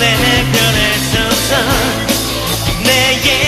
내 편에 서서. 내게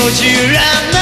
我居然。